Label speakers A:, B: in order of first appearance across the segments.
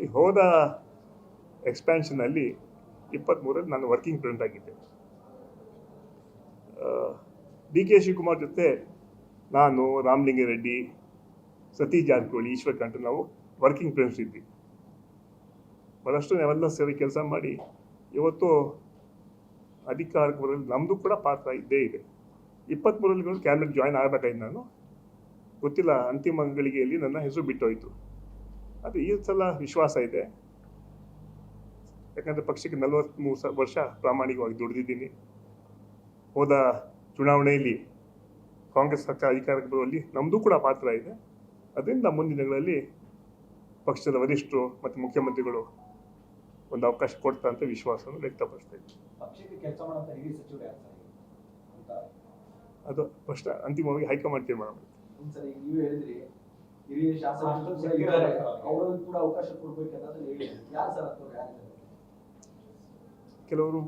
A: C ಹೋದ ಎಕ್ಸ್ಪ್ಯಾನ್ಷನಲ್ಲಿ ಇಪ್ಪತ್ತ್ಮೂರಲ್ಲಿ ನಾನು ವರ್ಕಿಂಗ್ ಪ್ರೆಸಿಡೆಂಟ್ ಆಗಿದ್ದೆ. ಡಿ ಕೆ ಶಿವಕುಮಾರ್ ಜೊತೆ ನಾನು ರಾಮಲಿಂಗಾರೆಡ್ಡಿ ಸತೀಶ್ ಜಾರಕಿಹೊಳಿ, ಈಶ್ವರ್ ಕಂಠ ನಾವು ವರ್ಕಿಂಗ್ ಫ್ರೆಂಡ್ಸ್ ಇದ್ವಿ. ಬಹಳಷ್ಟು ನಾವೆಲ್ಲ ಸೇರಿ ಕೆಲಸ ಮಾಡಿ ಇವತ್ತು ಅಧಿಕಾರಕ್ಕೆ ಬರಲು ನಮ್ಮದು ಕೂಡ ಪಾತ್ರ ಇದ್ದೇ ಇದೆ. ಇಪ್ಪತ್ತ್ಮೂರಲ್ಲಿ ಕ್ಯಾಬಿನೆಟ್ ಜಾಯ್ನ್ ಆಗಬೇಕಾಯ್ತು ನಾನು. ಗೊತ್ತಿಲ್ಲ, ಅಂತಿಮ ಗಳಿಗೆಯಲ್ಲಿ ನನ್ನ ಹೆಸರು ಬಿಟ್ಟೋಯ್ತು. ಅದು ಈ ಸಲ ವಿಶ್ವಾಸ ಇದೆ. ಯಾಕಂದರೆ ಪಕ್ಷಕ್ಕೆ ನಲವತ್ತ್ಮೂರು ಸ ವರ್ಷ ಪ್ರಾಮಾಣಿಕವಾಗಿ ದುಡಿದಿದ್ದೀನಿ. ಹೋದ ಚುನಾವಣೆಯಲ್ಲಿ ಕಾಂಗ್ರೆಸ್ ಸರ್ಕಾರ ಅಧಿಕಾರಕ್ಕೆ ಬರುವಲ್ಲಿ ನಮ್ಮದು ಕೂಡ ಪಾತ್ರ ಇದೆ. ಅದರಿಂದ ಮುಂದಿನ ದಿನಗಳಲ್ಲಿ ಪಕ್ಷದ ವರಿಷ್ಠರು ಮತ್ತು ಮುಖ್ಯಮಂತ್ರಿಗಳು ಒಂದು ಅವಕಾಶ ಕೊಡ್ತಾ ಅಂತ ವಿಶ್ವಾಸವನ್ನು ವ್ಯಕ್ತಪಡಿಸ್ತಾ
B: ಅಂತ.
A: ಅದು ಫಸ್ಟ್ ಅಂತಿಮವಾಗಿ ಹೈಕಮಾಂಡ್ ತೀರ್ಮಾನ ಮಾಡುತ್ತೆ
B: ಹೇಳಿದ್ರಿ ಹಿರಿಯ ಶಾಸಕರು ಕೂಡ ಇದ್ದಾರೆ. ಅವ್ರಿಗೂ ಕೂಡ ಅವಕಾಶ ಹೇಳಿದ್ದಾರೆ ಯಾರು ಸರ್ ಅಂತವ್ರು ಯಾರು
A: ಕೆಲವರು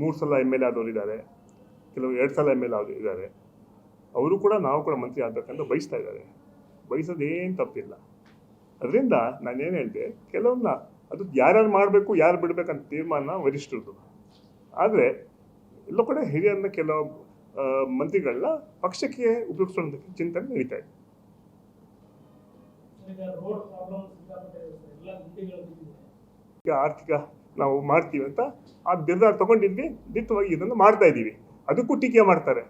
A: ಮೂರು ಸಲ ಎಂ ಎಲ್ ಎ ಆದವರು ಇದ್ದಾರೆ. ಕೆಲವರು ಎರಡು ಸಲ ಎಂ ಎಲ್ ಎ ಇದ್ದಾರೆ. ಅವರು ಕೂಡ ನಾವು ಕೂಡ ಮಂತ್ರಿ ಆಗಬೇಕಂತ ಬಯಸ್ತಾ ಇದ್ದಾರೆ. ಬಯಸೋದೇನು ತಪ್ಪಿಲ್ಲ. ಅದರಿಂದ ನಾನೇನು ಹೇಳಿದೆ ಕೆಲವನ್ನ ಅದು ಯಾರ್ಯಾರು ಮಾಡಬೇಕು ಯಾರು ಬಿಡಬೇಕಂತ ತೀರ್ಮಾನ ವರಿಷ್ಠರದು ಆದರೆ ಎಲ್ಲ ಕಡೆ ಹಿರಿಯರನ್ನ ಕೆಲವು ಮಂತ್ರಿಗಳನ್ನ ಪಕ್ಷಕ್ಕೆ ಉಪಯೋಗಿಸೋದಕ್ಕೆ ಚಿಂತನೆ ನಡೀತಾ ಇದೆ
C: ಈಗ ರೋಡ್ ಪ್ರಾಬ್ಲಮ್ ಸಿಕ್ಕಾಪಟ್ಟೆ ಇದೆ ಸರ್. ಎಲ್ಲ ಗುಂಡಿಗಳು ಬಿದ್ದಿದೆ
A: ಈಗ ಆರ್ಥಿಕ ನಾವು ಮಾಡ್ತೀವಿ ಅಂತ ಆ ನಿರ್ಧಾರ ತಗೊಂಡಿದ್ವಿ. ದಿಟ್ಟವಾಗಿ ಇದನ್ನು ಮಾಡ್ತಾ ಇದ್ದೀವಿ. ಅದಕ್ಕೂ ಟೀಕೆ ಮಾಡ್ತಾರೆ.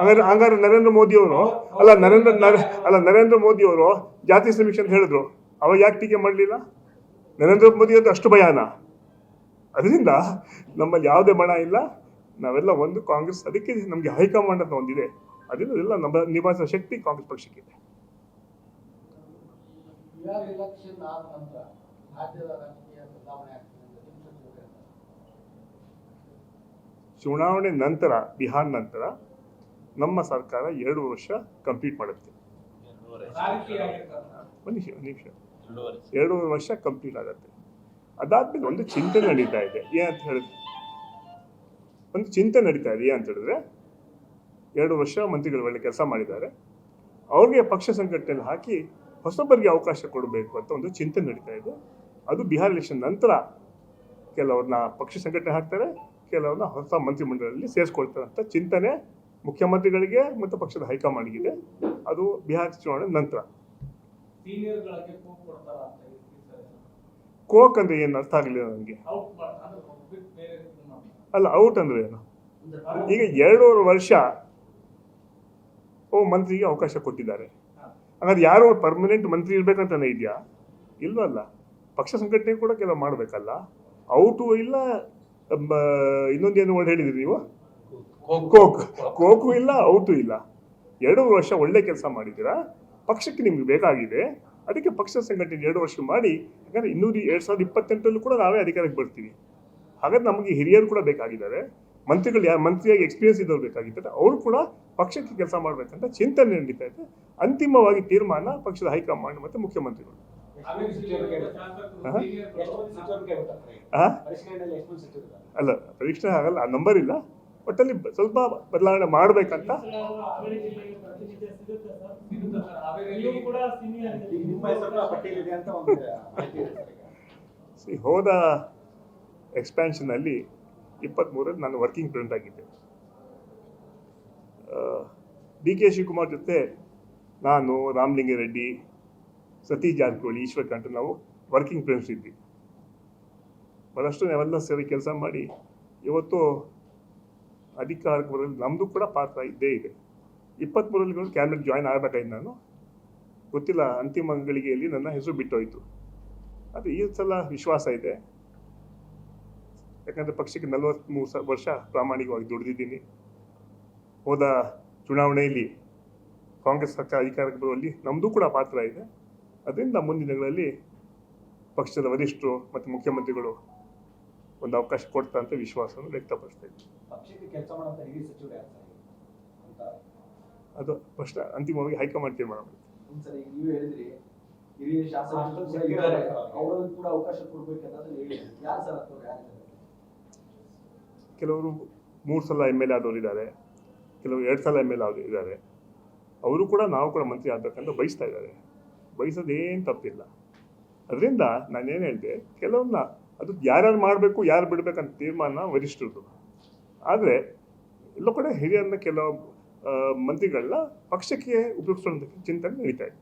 A: ಹಂಗಾರೆ ಹಂಗಾರೆ ನರೇಂದ್ರ ಮೋದಿ ಅವರು ಅಲ್ಲ ನರೇಂದ್ರ ನರ- ಅಲ್ಲ ನರೇಂದ್ರ ಮೋದಿ ಅವರು ಜಾತಿ ಸಮೀಕ್ಷೆ ಅಂತ ಹೇಳಿದ್ರು. ಅವಾಗ ಯಾಕೆ ಟೀಕೆ ಮಾಡಲಿಲ್ಲ? ನರೇಂದ್ರ ಮೋದಿ ಅಂತ ಅಷ್ಟು ಭಯಾನ. ಅದರಿಂದ ನಮ್ಮಲ್ಲಿ ಯಾವುದೇ ಬಣ ಇಲ್ಲ. ನಾವೆಲ್ಲ ಒಂದು ಕಾಂಗ್ರೆಸ್ ಅದಕ್ಕೆ ನಮಗೆ ಹೈಕಮಾಂಡ್ ಅಂತ ಒಂದಿದೆ. ಅದರಿಂದ ಎಲ್ಲ ನಮ್ಮ ನಿಭಾಯಿಸುವ ಶಕ್ತಿ ಕಾಂಗ್ರೆಸ್ ಪಕ್ಷಕ್ಕಿದೆ.
D: ಎಲೆಕ್ಷನ್ ಆದ ನಂತರ ರಾಜ್ಯದ ರಾಜಕೀಯ ಬದಲಾವಣೆ ಆಗ್ತದೆ.
A: ಚುನಾವಣೆ ನಂತರ ಬಿಹಾರ್ ನಂತರ ನಮ್ಮ ಸರ್ಕಾರ ಎರಡು ವರ್ಷ ಕಂಪ್ಲೀಟ್ ಮಾಡುತ್ತೆ. ಒಂದು ನಿಮಿಷ ಒಂದು ನಿಮಿಷ. ಎರಡೂವರೆ ವರ್ಷ. ಕಂಪ್ಲೀಟ್ ಆಗುತ್ತೆ. ಅದಾದ್ಮೇಲೆ ಒಂದು ಚಿಂತೆ ನಡೀತಾ ಇದೆ. ಏನಂತ ಹೇಳಿದ್ರೆ ಒಂದು ಚಿಂತೆ ನಡೀತಾ ಇದೆ. ಏನಂತ ಹೇಳಿದ್ರೆ ಎರಡು ವರ್ಷ ಮಂತ್ರಿಗಳು ಒಳ್ಳೆ ಕೆಲಸ ಮಾಡಿದ್ದಾರೆ. ಅವ್ರಿಗೆ ಪಕ್ಷ ಸಂಘಟನೆಯಲ್ಲಿ ಹಾಕಿ ಹೊಸಬರಿಗೆ ಅವಕಾಶ ಕೊಡಬೇಕು ಅಂತ ಒಂದು ಚಿಂತನೆ ನಡೀತಾ ಇದೆ. ಅದು ಬಿಹಾರ್ ಎಲೆಕ್ಷನ್ ನಂತರ ಕೆಲವ್ರನ್ನ ಪಕ್ಷ ಸಂಘಟನೆ ಹಾಕ್ತಾರೆ ಕೆಲವ್ರನ್ನ ಹೊಸ ಮಂತ್ರಿಮಂಡಲದಲ್ಲಿ ಸೇರಿಸ್ಕೊಳ್ತಾರೆ ಅಂತ ಚಿಂತನೆ ಮುಖ್ಯಮಂತ್ರಿಗಳಿಗೆ ಮತ್ತು ಪಕ್ಷದ ಹೈಕಮಾಂಡ್ಗಿದೆ ಅದು ಬಿಹಾರ್ ಚುನಾವಣೆ ನಂತರ. ಕೋಕ್ ಅಂದ್ರೆ ಏನು ಅರ್ಥ ಆಗಲಿಲ್ಲ ನನಗೆ. ಅಲ್ಲ ಔಟ್ ಅಂದ್ರೆ ಏನು? ಈಗ ಎರಡೂವರೆ ವರ್ಷ ಓ ಮಂತ್ರಿಗೆ ಅವಕಾಶ ಕೊಟ್ಟಿದ್ದಾರೆ. ಹಾಗಾದ್ರೆ ಯಾರು ಪರ್ಮನೆಂಟ್ ಮಂತ್ರಿ ಇರಬೇಕಂತಾನೆ ಇದೆಯಾ? ಇಲ್ವಲ್ಲ ಪಕ್ಷ ಸಂಘಟನೆ ಕೂಡ ಕೆಲವು ಮಾಡಬೇಕಲ್ಲ? ಔಟು ಇಲ್ಲ ಇನ್ನೊಂದೇನು ವರ್ಡ್ ಹೇಳಿದ್ರಿ ನೀವು? ಕೋಕ್. ಕೋಕು. ಇಲ್ಲ ಔಟು ಇಲ್ಲ. ಎರಡು ವರ್ಷ ಒಳ್ಳೆ ಕೆಲಸ ಮಾಡಿದ್ದೀರಾ? ಪಕ್ಷಕ್ಕೆ ನಿಮ್ಗೆ ಬೇಕಾಗಿದೆ. ಅದಕ್ಕೆ ಪಕ್ಷ ಸಂಘಟನೆ ಎರಡು ವರ್ಷ ಮಾಡಿ ಯಾಕಂದ್ರೆ ಇನ್ನೂರು ಎರಡು ಸಾವಿರದ ಇಪ್ಪತ್ತೆಂಟರಲ್ಲೂ ಕೂಡ ನಾವೇ ಅಧಿಕಾರಕ್ಕೆ ಬರ್ತೀವಿ. ಹಾಗಾದ್ರೆ ನಮಗೆ ಹಿರಿಯರು ಕೂಡ ಬೇಕಾಗಿದ್ದಾರೆ. ಮಂತ್ರಿಗಳು ಯಾರು ಮಂತ್ರಿಯಾಗಿ ಎಕ್ಸ್ಪೀರಿಯನ್ಸ್ ಇದ್ದವ್ರು ಬೇಕಾಗಿದ್ದಾರೆ. ಅವರು ಕೂಡ ಪಕ್ಷಕ್ಕೆ ಕೆಲಸ ಮಾಡಬೇಕಂತ ಚಿಂತನೆ ನಡೀತಾ ಇದೆ. ಅಂತಿಮವಾಗಿ ತೀರ್ಮಾನ ಪಕ್ಷದ ಹೈಕಮಾಂಡ್ ಮತ್ತು ಮುಖ್ಯಮಂತ್ರಿಗಳು? ಅಲ್ಲ ಪರೀಕ್ಷೆ ಆಗಲ್ಲ ಆ ನಂಬರ್ ಇಲ್ಲ. ಒಟ್ಟಲ್ಲಿ ಅಲ್ಲಿ ಸ್ವಲ್ಪ ಬದಲಾವಣೆ ಮಾಡಬೇಕಂತ. ಹೋದ ಎಕ್ಸ್ಪ್ಯಾನ್ಷನಲ್ಲಿ ಇಪ್ಪತ್ತ್ಮೂರಲ್ಲಿ ನಾನು ವರ್ಕಿಂಗ್ ಪ್ರೆಸಿಡೆಂಟ್ ಆಗಿದ್ದೆ. ಡಿ ಕೆ ಶಿವಕುಮಾರ್ ಜೊತೆ ನಾನು ರಾಮಲಿಂಗರೆಡ್ಡಿ ಸತೀಶ್ ಜಾರಕಿಹೊಳಿ, ಈಶ್ವರ್ ಕಂಠ ನಾವು ವರ್ಕಿಂಗ್ ಫ್ರೆಂಡ್ಸ್ ಇದ್ವಿ. ಬಹಳಷ್ಟು ನಾವೆಲ್ಲ ಸೇರಿ ಕೆಲಸ ಮಾಡಿ ಇವತ್ತು ಅಧಿಕಾರಕ್ಕೆ ಬರಲು ನಮ್ಮದು ಕೂಡ ಪಾತ್ರ ಇದ್ದೇ ಇದೆ. ಇಪ್ಪತ್ತ್ಮೂರಲ್ಲಿ ಕ್ಯಾಬಿನೆಟ್ ಜಾಯ್ನ್ ಆಗಬೇಕಾಯ್ತು ನಾನು. ಗೊತ್ತಿಲ್ಲ, ಅಂತಿಮ ಗಳಿಗೆಯಲ್ಲಿ ನನ್ನ ಹೆಸರು ಬಿಟ್ಟೋಯ್ತು. ಅದು ಈ ಸಲ ವಿಶ್ವಾಸ ಇದೆ. ಯಾಕಂದರೆ ಪಕ್ಷಕ್ಕೆ ನಲವತ್ತ್ಮೂರು ಸ ವರ್ಷ ಪ್ರಾಮಾಣಿಕವಾಗಿ ದುಡಿದಿದ್ದೀನಿ. ಹೋದ ಚುನಾವಣೆಯಲ್ಲಿ ಕಾಂಗ್ರೆಸ್ ಸರ್ಕಾರ ಅಧಿಕಾರಕ್ಕೆ ಬರುವಲ್ಲಿ ನಮ್ಮದು ಕೂಡ ಪಾತ್ರ ಇದೆ. ಅದರಿಂದ ಮುಂದಿನ ದಿನಗಳಲ್ಲಿ ಪಕ್ಷದ ವರಿಷ್ಠರು ಮತ್ತು ಮುಖ್ಯಮಂತ್ರಿಗಳು ಒಂದು ಅವಕಾಶ ಕೊಡ್ತಾ ಅಂತ ವಿಶ್ವಾಸವನ್ನು ವ್ಯಕ್ತಪಡಿಸ್ತಾ ಅದು ಫಸ್ಟ್ ಅಂತಿಮವಾಗಿ ಹೈಕಮಾಂಡ್ ತೀರ್ಮಾನ ಕೆಲವರು ಮೂರು ಸಲ ಎಂ ಎಲ್ ಎ ಆದವರು ಇದ್ದಾರೆ ಕೆಲವರು ಎರಡು ಸಲ ಎಂ ಎಲ್ ಆಗಿ ಇದ್ದಾರೆ. ಅವರು ಕೂಡ ನಾವು ಕೂಡ ಮಂತ್ರಿ ಆಗಬೇಕಂತ ಬಯಸ್ತಾ ಇದ್ದಾರೆ. ಬಯಸೋದೇನು ತಪ್ಪಿಲ್ಲ. ಅದರಿಂದ ನಾನೇನು ಹೇಳಿದೆ ಕೆಲವನ್ನ ಅದು ಯಾರ್ಯಾರು ಮಾಡಬೇಕು, ಯಾರು ಬಿಡಬೇಕಂತ ತೀರ್ಮಾನ ವರಿಷ್ಠರದು. ಆದರೆ ಎಲ್ಲ ಕೂಡ ಹಿರಿಯರನ್ನ ಕೆಲವು ಮಂತ್ರಿಗಳನ್ನ ಪಕ್ಷಕ್ಕೆ ಉಪಯೋಗಿಸುವಂಥ ಚಿಂತನೆ ನಡೀತಾ ಇದೆ.